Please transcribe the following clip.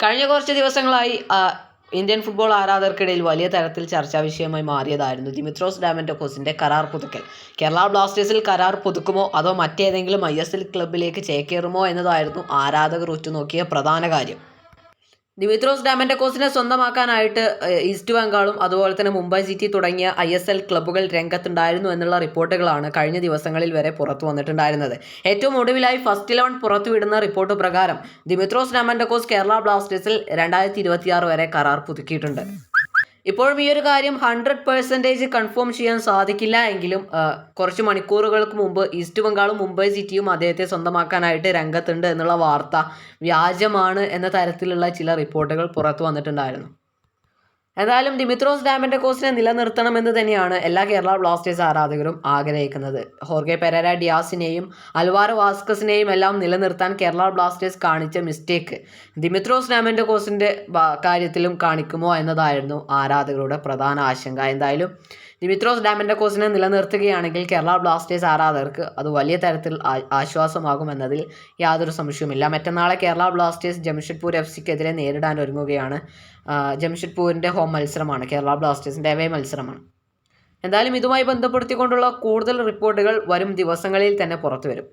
കഴിഞ്ഞ കുറച്ച് ദിവസങ്ങളായി ഇന്ത്യൻ ഫുട്ബോൾ ആരാധകർക്കിടയിൽ വലിയ തരത്തിൽ ചർച്ചാ വിഷയമായി മാറിയതായിരുന്നു ദിമിത്രോസ് ഡാമൻഡോക്കോസിന്റെ കരാർ പുതുക്കൽ. കേരള ബ്ലാസ്റ്റേഴ്സിൽ കരാർ പുതുക്കുമോ അതോ മറ്റേതെങ്കിലും ഐ എസ് എൽ ക്ലബിലേക്ക് ചേക്കേറുമോ എന്നതായിരുന്നു ആരാധകർ ഉറ്റുനോക്കിയ പ്രധാന കാര്യം. ദിമിത്രോസ് കോസിനെ സ്വന്തമാക്കാനായിട്ട് ഈസ്റ്റ് ബംഗാളും അതുപോലെ തന്നെ മുംബൈ സിറ്റി തുടങ്ങിയ ഐ എസ് എൽ ക്ലബ്ബുകൾ രംഗത്തുണ്ടായിരുന്നു എന്നുള്ള റിപ്പോർട്ടുകളാണ് കഴിഞ്ഞ ദിവസങ്ങളിൽ വരെ പുറത്തു വന്നിട്ടുണ്ടായിരുന്നത്. ഏറ്റവും ഒടുവിലായി ഫസ്റ്റ് ഇലവൻ പുറത്തുവിടുന്ന റിപ്പോർട്ട് പ്രകാരം ദിമിത്രോസ് ഡാമന്റെ കോസ് കേരള ബ്ലാസ്റ്റേഴ്സിൽ രണ്ടായിരത്തി വരെ കരാർ പുതുക്കിയിട്ടുണ്ട്. ഇപ്പോഴും ഈ ഒരു കാര്യം ഹൺഡ്രഡ് പെർസെന്റേജ് കൺഫേം ചെയ്യാൻ സാധിക്കില്ല എങ്കിലും കുറച്ച് മണിക്കൂറുകൾക്ക് മുമ്പ് ഈസ്റ്റ് ബംഗാളും മുംബൈ സിറ്റിയും അദ്ദേഹത്തെ സ്വന്തമാക്കാനായിട്ട് രംഗത്തുണ്ട് എന്നുള്ള വാർത്ത വ്യാജമാണ് എന്ന തരത്തിലുള്ള ചില റിപ്പോർട്ടുകൾ പുറത്തു വന്നിട്ടുണ്ടായിരുന്നു. എന്തായാലും ദിമിത്രോസ് ഡാമിന്റെ കോസിനെ നിലനിർത്തണമെന്ന് തന്നെയാണ് എല്ലാ കേരള ബ്ലാസ്റ്റേഴ്സ് ആരാധകരും ആഗ്രഹിക്കുന്നത്. ഹോർഗെ പെരേര ഡിയാസിനെയും അൽവാരോ വാസ്കസിനെയും എല്ലാം നിലനിർത്താൻ കേരള ബ്ലാസ്റ്റേഴ്സ് കാണിച്ച മിസ്റ്റേക്ക്. ദിമിത്രോസ് ഡാമിന്റെ കോസിന്റെ കാര്യത്തിലും കാണിക്കുമോ എന്നതായിരുന്നു ആരാധകരുടെ പ്രധാന ആശങ്ക. എന്തായാലും ദിമിത്രോസ് ഡാമിന്റെ കോസിനെ നിലനിർത്തുകയാണെങ്കിൽ കേരള ബ്ലാസ്റ്റേഴ്സ് ആരാധകർക്ക് അത് വലിയ തരത്തിൽ ആശ്വാസമാകുമെന്നതിൽ യാതൊരു സംശയവുമില്ല. മറ്റന്നാളെ കേരള ബ്ലാസ്റ്റേഴ്സ് ജംഷഡ്പൂർ എഫ് സിക്കെതിരെ നേരിടാൻ ഒരുങ്ങുകയാണ് ജംഷഡ്പൂരിന്റെ ഹോം മത്സരമാണ് കേരള ബ്ലാസ്റ്റേഴ്സിന്റെ അവേ മത്സരമാണ്. എന്തായാലും ഇതുമായി ബന്ധപ്പെടുത്തിക്കൊണ്ടുള്ള കൂടുതൽ റിപ്പോർട്ടുകൾ വരും ദിവസങ്ങളിൽ തന്നെ പുറത്തു വരും